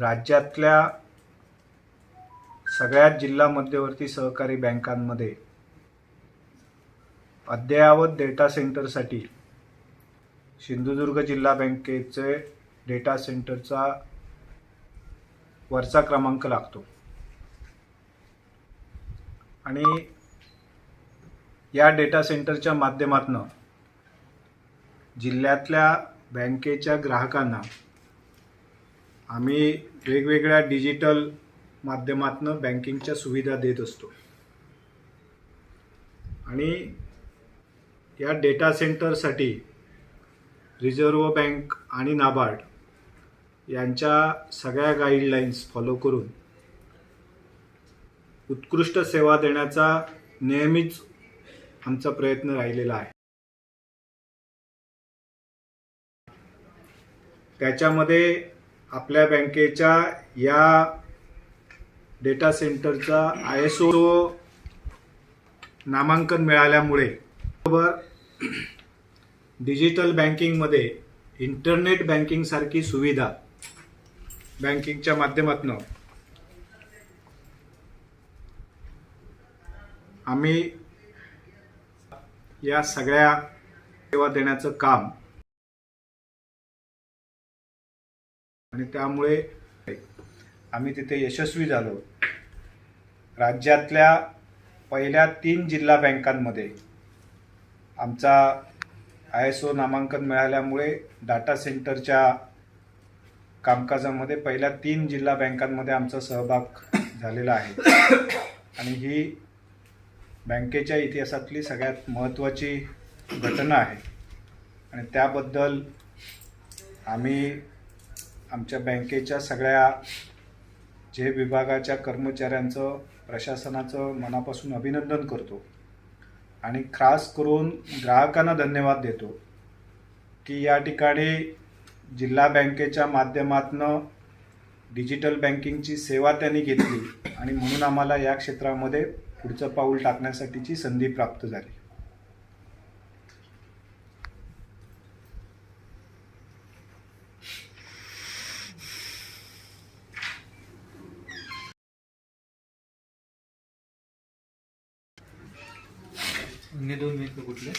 राज्यातल्या सगळ्यात जिल्हा मध्यवर्ती सहकारी बँकांमध्ये अद्ययावत डेटा सेंटरसाठी सिंधुदुर्ग जिल्हा बँकेचे डेटा सेंटरचा वरचा क्रमांक लागतो. आणि या डेटा सेंटरच्या माध्यमातून जिल्ह्यातल्या बँकेच्या ग्राहकांना आम्ही वेगवेगळ्या डिजिटल माध्यमातून बँकिंगच्या सुविधा देत असतो. आणि या डेटा सेंटरसाठी रिझर्व्ह बँक आणि नाबार्ड यांच्या सगळ्या गाईडलाईन्स फॉलो करून उत्कृष्ट सेवा देण्याचा नेहमीच आमचा प्रयत्न राहिलेला आहे. त्याच्यामध्ये आपल्या बँकेच्या या डेटा सेंटरचा आय एस ओ नामांकन मिळाल्यामुळे बरोबर डिजिटल बँकिंगमध्ये इंटरनेट बँकिंगसारखी सुविधा बँकिंगच्या माध्यमातून आम्ही या सगळ्या सेवा देण्याचं काम आणि त्यामुळे आम्ही तिथे यशस्वी झालो. राज्यातल्या पहिल्या तीन जिल्हा बँकांमध्ये आमचा आय एस ओ नामांकन मिळाल्यामुळे डाटा सेंटरच्या कामकाजामध्ये पहिल्या तीन जिल्हा बँकांमध्ये आमचा सहभाग झालेला आहे. आणि ही बँकेच्या इतिहासातली सगळ्यात महत्त्वाची घटना आहे. आणि त्याबद्दल आम्ही आमच्या बँकेच्या सगळ्या जे विभागाच्या कर्मचाऱ्यांचं प्रशासनाचं मनापासून अभिनंदन करतो. आणि खास करून ग्राहकांना धन्यवाद देतो की या ठिकाणी जिल्हा बँकेच्या माध्यमातनं डिजिटल बँकिंगची सेवा त्यांनी घेतली आणि म्हणून आम्हाला या क्षेत्रामध्ये पुढचं पाऊल टाकण्यासाठीची संधी प्राप्त झाली. अन्य दोन मित्र कुठले?